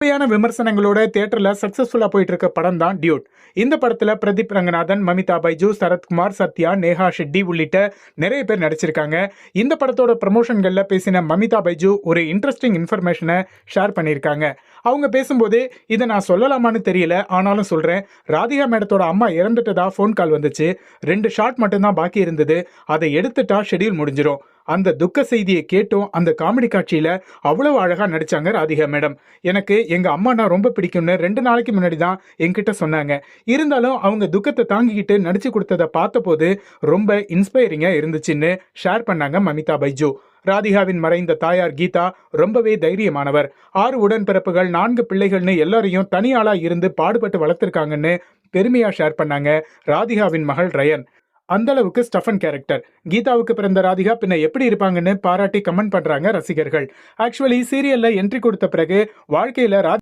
தேவையான விமர்சனங்களோட தியேட்டர்ல சக்சஸ்ஃபுல்லா போயிட்டு இருக்க படம் தான் டியூட் இந்த படத்துல பிரதீப் ரங்கநாதன் மமிதா பைஜு சரத்குமார் சத்யா நேஹா ஷெட்டி உள்ளிட்ட நிறைய பேர் நடிச்சிருக்காங்க. இந்த படத்தோட ப்ரமோஷன்கள்ல பேசின மமிதா பைஜு ஒரு இன்ட்ரெஸ்டிங் இன்ஃபர்மேஷனை ஷேர் பண்ணியிருக்காங்க. அவங்க பேசும்போது இதை நான் சொல்லலாமான்னு தெரியல ஆனாலும் சொல்றேன். ராதிகா மேடத்தோட அம்மா இறந்துட்டதா ஃபோன் கால் வந்துச்சு. ரெண்டு ஷாட் மட்டும்தான் பாக்கி இருந்தது. அதை எடுத்துட்டா ஷெட்யூல் முடிஞ்சிடும் அந்த துக்க செய்தியை கேட்டும். அந்த காமெடி காட்சியில அவ்வளவு அழகா நடிச்சாங்க ராதிகா மேடம். எனக்கு எங்க அம்மானா ரொம்ப பிடிக்கும்னு ரெண்டு நாளைக்கு முன்னாடி தான் என்கிட்ட சொன்னாங்க. இருந்தாலும் அவங்க துக்கத்தை தாங்கிக்கிட்டு நடிச்சு கொடுத்ததை பார்த்தபோது ரொம்ப இன்ஸ்பைரிங்கா இருந்துச்சுன்னு ஷேர் பண்ணாங்க மமிதா பைஜு. ராதிகாவின் மறைந்த தாயார் கீதா ரொம்பவே தைரியமானவர். ஆறு உடன்பிறப்புகள் நான்கு பிள்ளைகள்னு எல்லாரையும் தனியாளா இருந்து பாடுபட்டு வளர்த்துருக்காங்கன்னு பெருமையா ஷேர் பண்ணாங்க ராதிகாவின் மகள் ரயன். அந்த அளவுக்கு ஸ்டஃபன் கேரக்டர். கீதாவுக்கு பிறந்த ராதிகா பின்ன எப்படி இருப்பாங்கன்னு பாராட்டி கமெண்ட் பண்றாங்க ரசிகர்கள். ஆக்சுவலி சீரியல்ல என்ட்ரி கொடுத்த பிறகு வாழ்க்கையில